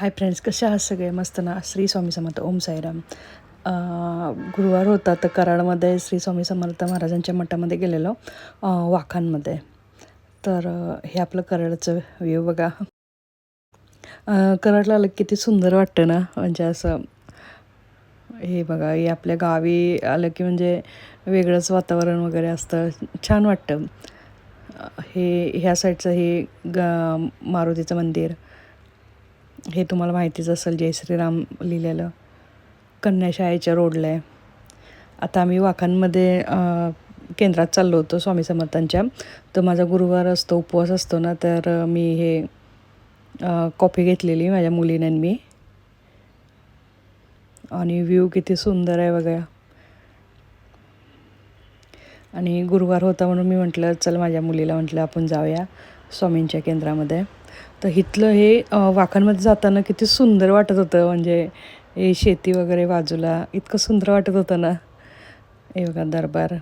Hi friends कसे आहात सगळे? मस्त ना? श्री स्वामी समर्थ ओम साईराम. गुरुवार होता तर कराडमध्ये श्री स्वामी समर्थ महाराजांच्या मठामध्ये गेलेलो वाखांमध्ये तर हे आपलं कराडचं व्ह्यू बघा. कराडला आलं की किती सुंदर वाटतं ना? म्हणजे असं हे बघा हे आपल्या गावी आलं की म्हणजे वेगळंच वातावरण वगैरे असतं. छान वाटतं. हे ह्या साईडचं हे ग मारुतीचं मंदिर. हे तुम्हाला माहितीच असेल जय श्रीराम लिहिलेलं. कन्याशाळेच्या रोडला आहे. आता आम्ही वाखांमध्ये केंद्रात चाललो होतो स्वामी समर्थांच्या. तर माझा गुरुवार असतो उपवास असतो ना तर मी हे कॉफी घेतलेली माझ्या मुलीने मी. आणि व्ह्यू किती सुंदर आहे बघा. आणि गुरुवार होता म्हणून मी म्हटलं चल माझ्या मुलीला म्हटलं आपण जाऊया. स्वामींच्या केंद्रामध्ये. तर इथलं हे वाखणमध्ये जाताना किती सुंदर वाटत होतं. म्हणजे हे शेती वगैरे बाजूला इतकं सुंदर वाटत होतं ना. हे बघा दरबार.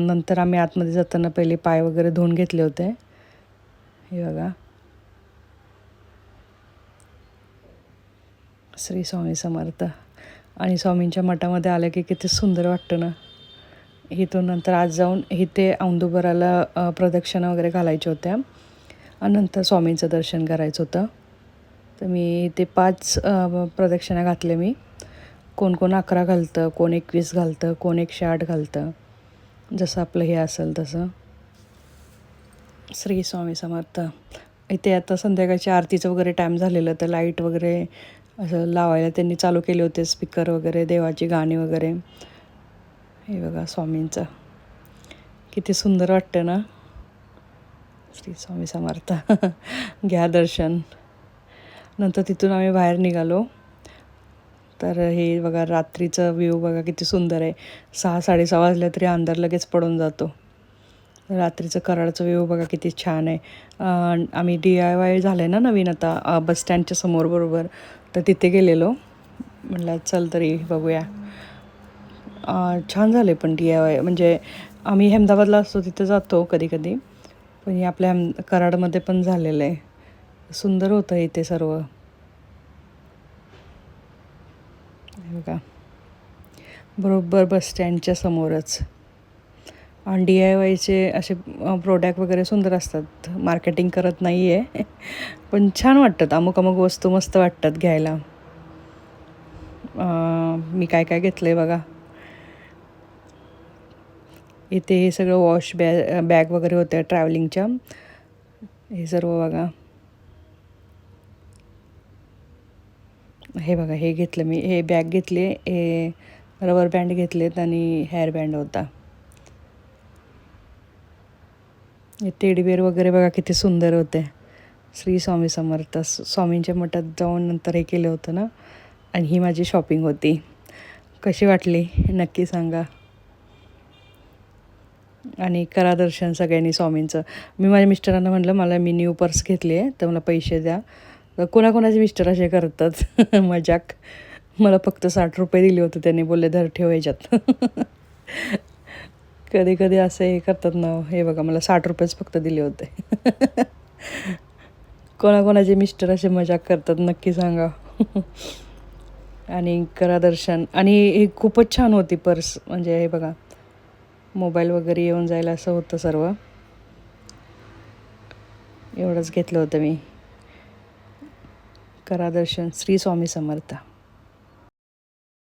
नंतर आम्ही आतमध्ये जाताना पहिले पाय वगैरे धुवून घेतले होते. हे बघा. श्री स्वामी समर्थ. आणि स्वामींच्या मठामध्ये आलं की किती सुंदर वाटतं ना. इथून नंतर आज जाऊन इथे औंदुबराला प्रदक्षिणा वगैरे घालायच्या होत्या. आणि नंतर स्वामींचं दर्शन करायचं होतं. तर मी ते पाच प्रदक्षिणा घातले मी. कोण कोण अकरा घालतं कोण एकवीस घालतं कोण एकशे आठ घालतं. जसं आपलं हे असेल तसं. श्री स्वामी समर्थ. इथे आता संध्याकाळच्या आरतीचं वगैरे टाईम झालेलं तर लाइट वगैरे असं लावायला त्यांनी चालू केले होते स्पीकर वगैरे देवाची गाणी वगैरे. हे बघा स्वामींचं. किती सुंदर वाटतं ना? श्री स्वामी समर्थ. घ्या दर्शन. नंतर तिथून आम्ही बाहेर निघालो. तर हे बघा रात्रीचं व्ह्यू बघा किती सुंदर आहे. सहा साडेसहा वाजल्या तरी अंधार लगेच पडून जातो. रात्रीचं कराडचं व्ह्यू बघा किती छान आहे. आम्ही डी आय वाय झालं आहे ना नवीन आता बस स्टँडच्या समोर बरोबर. तर तिथे गेलेलो. म्हटलं चल तरी बघूया. छान झाले पण डी आय वाय म्हणजे आम्ही अहमदाबादला असतो तिथे जातो कधी कधी पण हे आपल्या अहम कराडमध्ये पण झालेलं आहे. सुंदर होतं इथे सर्व. हे बघा. बरोबर बस स्टँडच्या समोरच. आणि डी आय वायचे असे प्रोडक्ट वगैरे सुंदर असतात. मार्केटिंग करत नाही आहे पण छान वाटतात. अमुक अमुक वस्तू मस्त वाटतात घ्यायला. मी काय काय घेतलं आहे बघा. इथे हे सगळं वॉश बॅ बॅग वगैरे होत्या ट्रॅव्हलिंगच्या हे सर्व बघा. हे बघा हे घेतलं मी. हे बॅग घेतले हे रबर बँड घेतलेत आणि हेअर बँड होता. हे टेडीबेर वगैरे बघा किती सुंदर होते. श्री स्वामी समर्थ स्वामींच्या मठात जाऊन नंतर हे केलं होतं ना? आणि ही माझी शॉपिंग होती. कशी वाटली? नक्की सांगा. आणि करा दर्शन सगळ्यांनी स्वामींचं. मी माझ्या मिस्टरांना म्हटलं मला मी न्यू पर्स घेतली आहे तर मला पैसे द्या. तर कोणाकोणाचे मिस्टर असे करतात? मजाक. मला फक्त साठ रुपये दिले होते त्यांनी बोलले धर ठेवायच्यात कधी कधी असं हे करतात ना हे बघा मला साठ रुपयेच फक्त दिले होते. कोणाकोणाचे मिस्टर असे मजाक करतात नक्की सांगा. आणि करा दर्शन. आणि ही खूपच छान होती पर्स म्हणजे हे बघा. मोबाईल वगैरे येऊन जायला असं होतं सर्व. एवढंच घेतलं होतं मी. करा दर्शन. श्री स्वामी समर्थ.